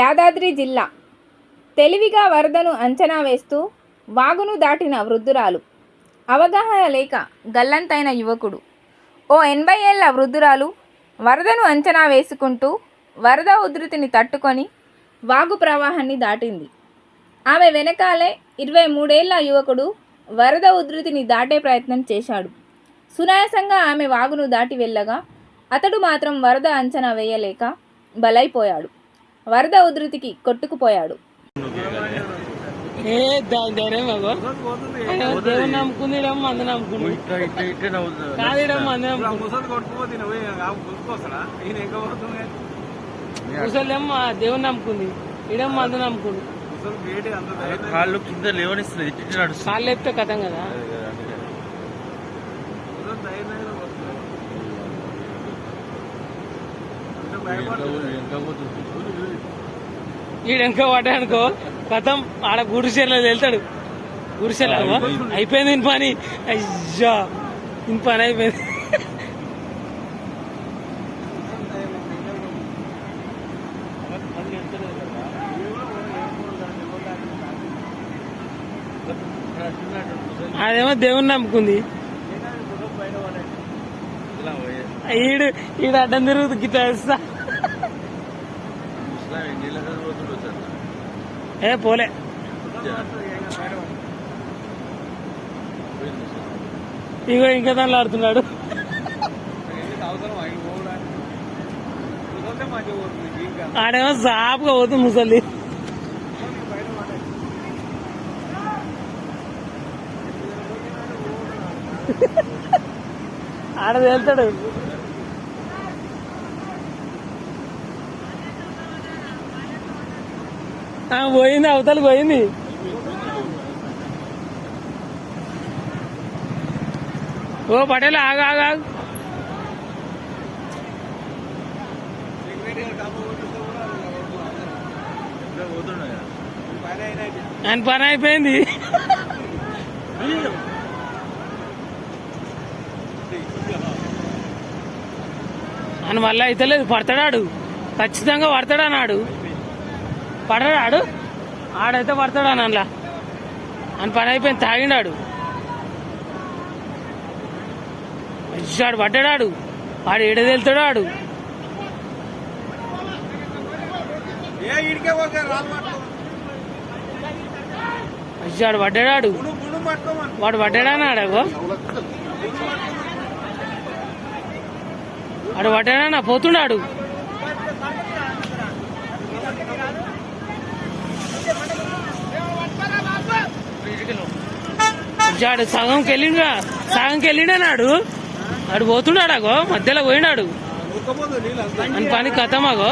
యాదాద్రి జిల్లా. తెలివిగా వరదను అంచనా వేస్తూ వాగును దాటిన వృద్ధురాలు. అవగాహన లేక గల్లంతైన యువకుడు. ఓ ఎనభై ఏళ్ళ వృద్ధురాలు వరదను అంచనా వేసుకుంటూ వరద ఉధృతిని తట్టుకొని వాగు ప్రవాహాన్ని దాటింది. ఆమె వెనకాలే ఇరవై మూడేళ్ళ యువకుడు వరద ఉధృతిని దాటే ప్రయత్నం చేశాడు. సునాయాసంగా ఆమె వాగును దాటి వెళ్ళగా అతడు మాత్రం వరద అంచనా వేయలేక బలైపోయాడు. వరద ఉధృతికి కొట్టుకుపోయాడు. దేవుని నమ్ముకుంది మంది నమ్ముకుంది. కాళ్ళు కింద లేవనిస్తుంది కాళ్ళు లేపితే కథం కదా? భయపడుతుంది ఇంకా పోతుంది అనుకో పడ్డానుకో కథం ఆడ గుడిసెల్లో వెళ్తాడు గుడిసెల్లో అయిపోయింది ఇన్ పని. అయ్యా ఇన్ పని అయిపోయింది. అదేమో దేవుని నమ్ముకుంది. ఈడు ఈడు అడ్డం తిరుగుతుంది గిట్లా వేస్తా ఏ పోలే. ఇగో ఇంకా దాంట్లో ఆడుతున్నాడు. ఆడేమో సాపుగా పోతుంది ముసలి. ఆడ వెళ్తాడు పోయింది అవతల పోయింది. ఓ పటేల్ ఆగు ఆగు ఆగు. ఆయన పని అయిపోయింది. అని మళ్ళీ అయితే లేదు పడతాడాడు ఖచ్చితంగా పడతాడు అన్నాడు. పడడాడు ఆడైతే పడతాడు అని అందులో అని పని అయిపోయింది తాగిండాడు. వచ్చాడు పడ్డాడు ఆడు. ఏడ వెళ్తాడు ఆడు వచ్చాడు పడ్డాడు వాడు పడ్డాడా అన్నాడు వాడు పడ్డాడా పోతున్నాడు జాడు సగంకి వెళ్ళిండుగా సగంకి వెళ్ళిండన్నాడు ఆడు పోతున్నాడు అగో మధ్యలో పోయినాడు. అని పని కథమాగో.